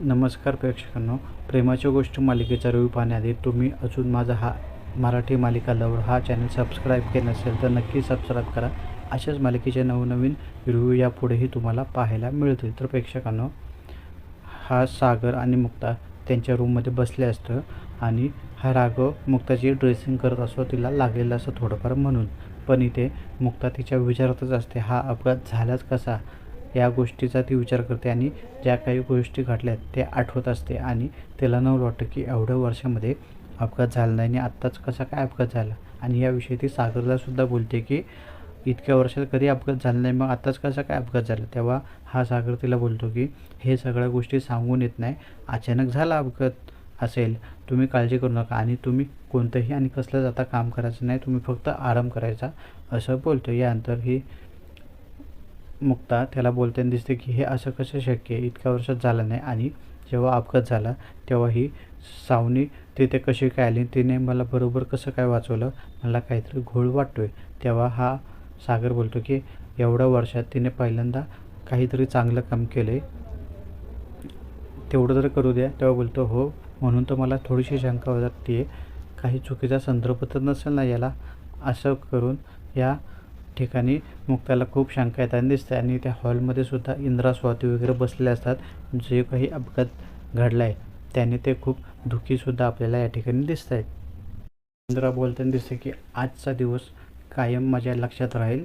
नमस्कार प्रेक्षकांनो. प्रेमाच्या गोष्ट मालिकेचा रिव्ह्यू पाहण्याआधी तुम्ही अजून माझा हा मराठी मालिका लवर हा चॅनल सबस्क्राईब केला नसेल तर नक्की सबस्क्राईब करा. अशाच मालिकेचे नवनवीन रिव्ह्यू यापुढेही तुम्हाला पाहायला मिळतील तर प्रेक्षकांनो हा सागर आणि मुक्ता त्यांच्या रूममध्ये बसले असतं आणि हा राघव मुक्ताची ड्रेसिंग करत असतो. तिला लागलेलं असं थोडंफार म्हणून. पण इथे मुक्ता तिच्या विचारातच असते हा अपघात झालाच कसा? या गोष्टीचा ती विचार करते आणि ज्या काही गोष्टी घडल्यात ते आठवत असते आणि तिला नवल वाटतं की एवढ्या वर्षामध्ये अपघात झाला नाही आणि आत्ताच कसा काय अपघात झाला? आणि याविषयी ती सागरलासुद्धा बोलते की इतक्या वर्षात कधी अपघात झाला नाही मग आत्ताच कसा काय अपघात झाला? तेव्हा हा सागर तिला बोलतो की हे सगळ्या गोष्टी सांगून येत नाही. अचानक झाला अपघात असेल तुम्ही काळजी करू नका आणि तुम्ही कोणतंही आणि कसलं जाता काम करायचं नाही तुम्ही फक्त आराम करायचा. असं बोलतो. यानंतर ही मुक्ता त्याला बोलताना दिसते की हे असं कसं शक्य आहे? इतक्या वर्षात झालं नाही आणि जेव्हा अपघात झाला तेव्हा ही सावनी तिथे कशी काय आली? तिने मला बरोबर कसं काय वाचवलं? मला काहीतरी घोळ वाटतोय. तेव्हा हा सागर बोलतो की एवढ्या वर्षात तिने पहिल्यांदा काहीतरी चांगलं काम केलं आहे तेवढं जर करू द्या. तेव्हा बोलतो हो म्हणून तर मला थोडीशी शंका वाटते काही चुकीचा संदर्भ तर नसेल ना याला? असं करून या ठिकाणी मुक्ताला खूप शंका येताना दिसते आणि त्या हॉलमध्ये सुद्धा इंद्रा स्वाती वगैरे बसलेले असतात. जे काही अपघात घडला आहे त्याने ते खूप दुःखीसुद्धा आपल्याला या ठिकाणी दिसत आहे इंद्रा बोलताना दिसते की आजचा दिवस कायम माझ्या लक्षात राहील.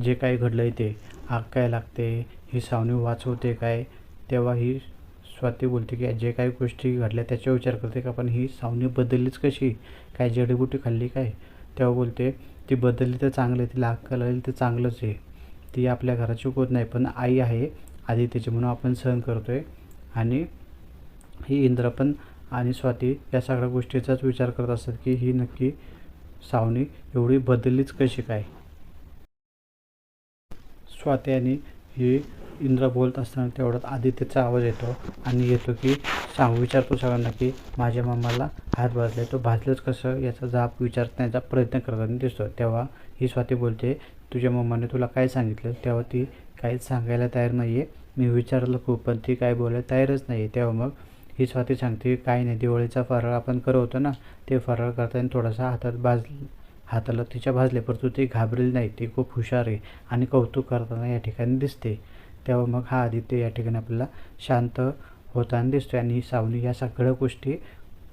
जे काही घडलं आहे ते आग काय लागते ही सावनी वाचवते काय? तेव्हा ही स्वाती बोलते की जे काही गोष्टी घडल्या त्याचा विचार करते का? पण ही सावनी बदललीच कशी? काय जडीबुटी खाल्ली काय? तेव्हा बोलते ती बदलली तर चांगलं आहे तिला अक्कल आली तर चांगलंच आहे. ती आपल्या घराची चुकवत नाही पण आई आहे आधी त्याची म्हणून आपण सहन करतो आहे आणि ही इंद्र पण आणि स्वाती या सगळ्या गोष्टीचाच विचार करत असतात की ही नक्की सावनी एवढी बदललीच कशी काय? स्वाती आणि ही इंद्र बोलत असताना तेवढ्यात आदित्यचा आवाज येतो आणि येतो की सांग विचारतो सगळ्यांना की माझ्या मामाला हात भाजले तो भाजलंच कसं? याचा जाप विचारण्याचा प्रयत्न करताना दिसतो. तेव्हा ही स्वाती बोलते तुझ्या मम्माने तुला काय सांगितलं? तेव्हा ती काहीच सांगायला तयार नाही आहे मी विचारलं खूप पण ती काय बोलायला तयारच नाही आहे तेव्हा मग ही स्वाती सांगते काय नाही दिवाळीचा फराळ आपण करवतो ना ते फराळ करताना थोडासा हातात भाज हाताला तिच्या भाजले परंतु ती घाबरेली नाही ती खूप हुशार आहे आणि कौतुक करताना या ठिकाणी दिसते. तेव्हा मग हा आदित्य या ठिकाणी आपल्याला शांत होताना दिसतो आणि ही सावनी या सगळ्या गोष्टी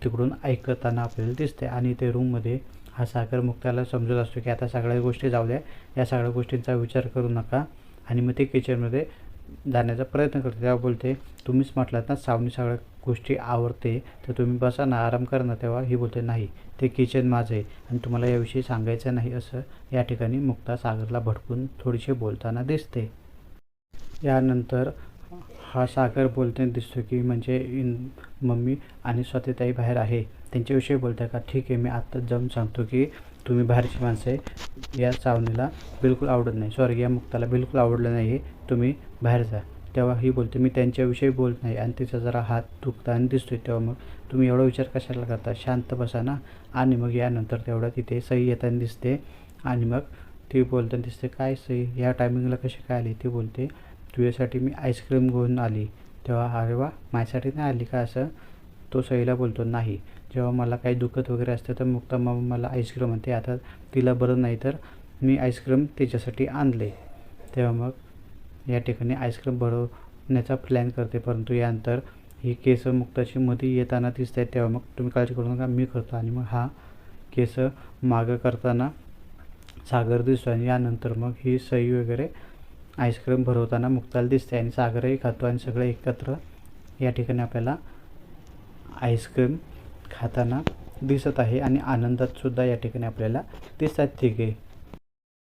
तिकडून ऐकताना आपल्याला दिसते आणि ते रूममध्ये हा सागर मुक्ताला समजत असतो की आता सगळ्या गोष्टी जाऊ द्या या सगळ्या गोष्टींचा विचार करू नका. आणि मग ते किचनमध्ये जाण्याचा प्रयत्न करते. तेव्हा बोलते तुम्हीच म्हटलात ना सावनी सगळ्या गोष्टी आवडते तर तुम्ही बसा ना आराम करा ना. तेव्हा ही बोलते नाही ते किचन माझं आहे आणि तुम्हाला याविषयी सांगायचं नाही असं या ठिकाणी मुक्ता सागरला भडकून थोडीशी बोलताना दिसते. यानंतर हा सागर बोलताना दिसतो की म्हणजे इन मम्मी आणि स्वतःताई बाहेर आहे. त्यांच्याविषयी बोलताय का? ठीक आहे मी आत्ताच जाऊन सांगतो की तुम्ही बाहेरची माणसं आहे. या चावणीला बिलकुल आवडत नाही. सॉरी या मुक्ताला बिलकुल आवडलं नाही. तुम्ही बाहेर जा. तेव्हा ही बोलते मी त्यांच्याविषयी बोलत नाही. आणि तिचा जरा हात दुखताना दिसतोय तेव्हा मग तुम्ही एवढा विचार कशाला करता? शांत बसा ना. आणि मग यानंतर तेवढं तिथे सही येताना दिसते. आणि मग ती बोलताना दिसते काय सही या टायमिंगला कशी काय आली? ती बोलते तुझ्यासाठी मी आईस्क्रीम घेऊन आली. तेव्हा अरे वा माझ्यासाठी नाही आली का असं? तो सईला बोलतो नाही. जेव्हा मला काही दुखत वगैरे असतं तर मुक्ता मग मला आईस्क्रीम म्हणते. आता तिला बरं नाही तर मी आईस्क्रीम तिच्यासाठी आणले. तेव्हा मग या ठिकाणी आईस्क्रीम बनवण्याचा प्लॅन करते. परंतु यानंतर ही केस मुक्ताची मध्ये येताना दिसत आहेत. तेव्हा मग तुम्ही काळजी करू नका मी करतो. आणि मग हा केस मागं करताना सागर दिसतो आणि यानंतर मग ही सई वगैरे आईस्क्रीम भरवताना मुक्ताला दिसते आणि सागरही खातो आणि सगळे एकत्र या ठिकाणी आपल्याला आईस्क्रीम खाताना दिसत आहे आणि आनंदातसुद्धा या ठिकाणी आपल्याला दिसतात तिघे.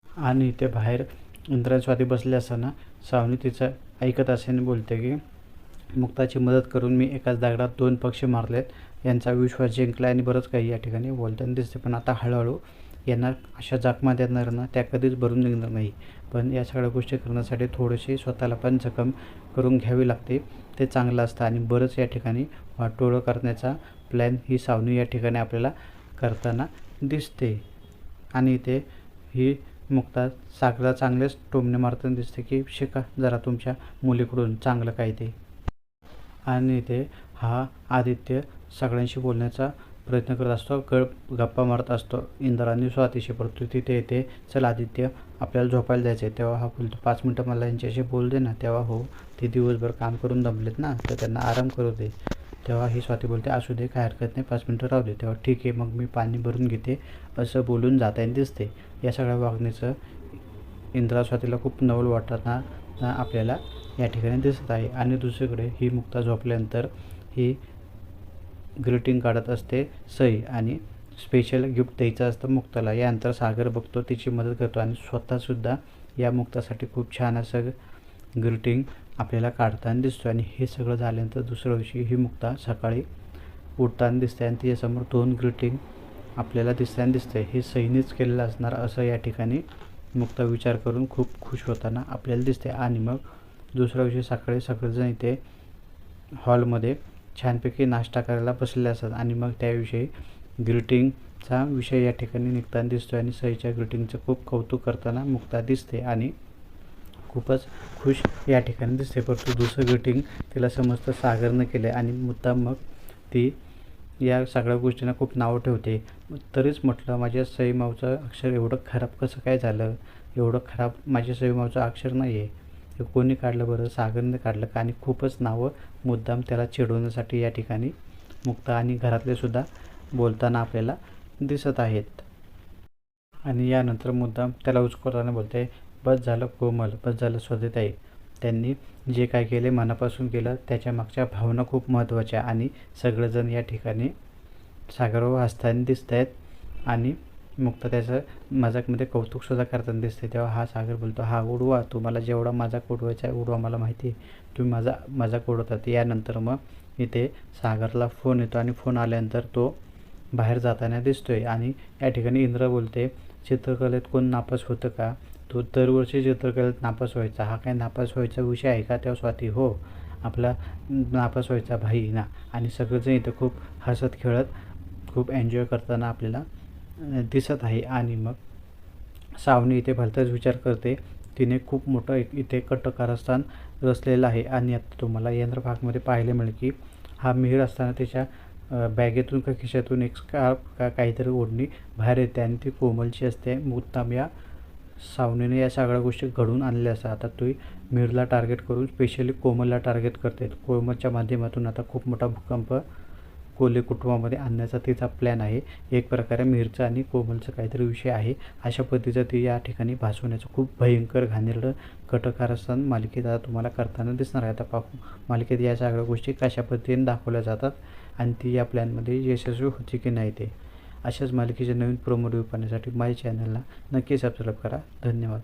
आणि ते बाहेर इंद्रा स्वाती बसले असताना सावनी तिचं ऐकत असल्याने बोलते की मुक्ताची मदत करून मी एकाच दगडात दोन पक्षी मारलेत. यांचा विश्वास जिंकला आणि बरंच काही या ठिकाणी बोलताना दिसते पण आता हळूहळू यांना अशा जखमा देणार ना त्या कधीच भरून निघणार नाही. पण या सगळ्या गोष्टी करण्यासाठी थोडीशी स्वतःला पण जखम करून घ्यावी लागते. ते चांगलं असतं आणि बरंच या ठिकाणी वाटोळं करण्याचा प्लॅन ही सावनी या ठिकाणी आपल्याला करताना दिसते. आणि ते ही मुक्ता सागरला चांगलेच टोमणे मारताना दिसते की शिका जरा तुमच्या मुलीकडून चांगलं काय ते. आणि इथे हा आदित्य सगळ्यांशी बोलण्याचा प्रयत्न करत असतो ग गप्पा मारत असतो. इंद्राने स्वातीशी परंतु तिथे येते. चल आदित्य आपल्याला झोपायला जायचं आहे तेव्हा हा बोलतो पाच मिनटं मला यांच्याशी बोल दे ना. तेव्हा हो ते दिवसभर काम करून दमलेत ना तर त्यांना आराम करू दे. तेव्हा ही स्वाती बोलते असू दे काय हरकत नाही. पाच मिनटं राहू दे. तेव्हा ठीक आहे मग मी पाणी भरून घेते. असं बोलून जाताना दिसते. या सगळ्या वागणीचं इंद्रा स्वातीला खूप नवल वाटताना आपल्याला या ठिकाणी दिसत आहे. आणि दुसरीकडे ही मुक्ता झोपल्यानंतर ही ग्रीटिंग काढत असते. सई आणि स्पेशल गिफ्ट द्यायचं असतं मुक्ताला. यानंतर सागर बघतो. तिची मदत करतो आणि स्वतःसुद्धा या मुक्तासाठी खूप छान असं ग्रीटिंग आपल्याला काढताना दिसतो आणि हे सगळं झाल्यानंतर दुसऱ्या दिवशी ही मुक्ता सकाळी उठताना दिसते आणि तिच्यासमोर दोन ग्रीटिंग आपल्याला दिसताना दिसते. हे सहीनेच केलेलं असणार असं या ठिकाणी मुक्ता विचार करून खूप खुश होताना आपल्याला दिसते. आणि मग दुसऱ्या दिवशी सकाळी सगळेजण इथे हॉलमध्ये छानपैकी नाश्ता करायला बसलेले असतात आणि मग त्याविषयी ग्रीटिंगचा विषय या ठिकाणी निघताना दिसतो आणि सईच्या ग्रीटिंगचं खूप कौतुक करताना मुक्ता दिसते आणि खूपच खुश या ठिकाणी दिसते. परंतु दुसरं ग्रीटिंग तिला समजतं सागरनं केलं आहे आणि मुद्दाम मग ती या सगळ्या गोष्टींना खूप नावं ठेवते. तरीच म्हटलं माझ्या सईमावचं अक्षर एवढं खराब कसं काय झालं? एवढं खराब माझ्या सईमावचं अक्षर नाही आहे हे कोणी काढलं बरं? सागरने काढलं का? आणि खूपच नावं मुद्दाम त्याला चिडवण्यासाठी या ठिकाणी मुक्त आणि घरातले सुद्धा बोलताना आपल्याला दिसत आहेत. आणि यानंतर मुद्दाम त्याला उचकवताना बोलते बस झालं कोमल बस झालं स्वतःताई त्यांनी जे काय केले मनापासून केलं त्याच्या मागच्या भावना खूप महत्त्वाच्या आणि सगळेजण या ठिकाणी सागरवर हसताना दिसत आहेत आणि मुक्त त्याचं मजाकमध्ये कौतुकसुद्धा करताना दिसते तेव्हा हा सागर बोलतो हा उडवा. तुम्हाला जेवढा मजाक उडवायचा आहे उडवा. मला माहिती आहे. तुम्ही माझा मजाक उडवतात. यानंतर मग इथे सागरला फोन येतो आणि फोन आल्यानंतर तो बाहेर जाताना दिसतोय. आणि या ठिकाणी इंद्र बोलते चित्रकलेत कोण नापास होतं का? तो दरवर्षी चित्रकलेत नापास व्हायचा. हा काय नापास व्हायचा विषय आहे का तेव्हा स्वाती? हो आपला नापास व्हायचा भाई ना. आणि सगळेजण इथं खूप हसत खेळत खूप एन्जॉय करताना आपल्याला दिसत आहे. आणि मग सावनी इथे भलताच विचार करते. तिने खूप मोठं एक इथे कटकारस्थान रचलेलं आहे. आणि आता तुम्हाला यंत्रभागमध्ये पाहायला मिळेल की हा मिहीर असताना त्याच्या बॅगेतून का खिशातून एक स्कार्फ का काहीतरी ओढणी बाहेर येते. आणि ती कोमलची असते. मुद्दाम या सावनीने या सगळ्या गोष्टी घडवून आणलेल्या असतात. आता ती मिरला टार्गेट करून स्पेशली कोमलला टार्गेट करते. कोमलच्या माध्यमातून आता खूप मोठा भूकंप कोल्हे कुटुंबामध्ये आणण्याचा तिचा प्लॅन आहे. एक प्रकारे मिरचा आणि कोमलचा काहीतरी विषय आहे. अशा पद्धतीचं ती या ठिकाणी भासवण्याचं खूप भयंकर घाणेरडं कटकारस्थान मालिकेत आता तुम्हाला करताना दिसणार आहे. आता पाहू मालिकेत या सगळ्या गोष्टी कशा पद्धतीने दाखवल्या जातात आणि ती या प्लॅनमध्ये यशस्वी होती की नाही ते. अशाच मालिकेचे नवीन प्रोमो रिव्ह्यू पाहण्यासाठी माझ्या चॅनलला नक्की सबस्क्राईब करा. धन्यवाद.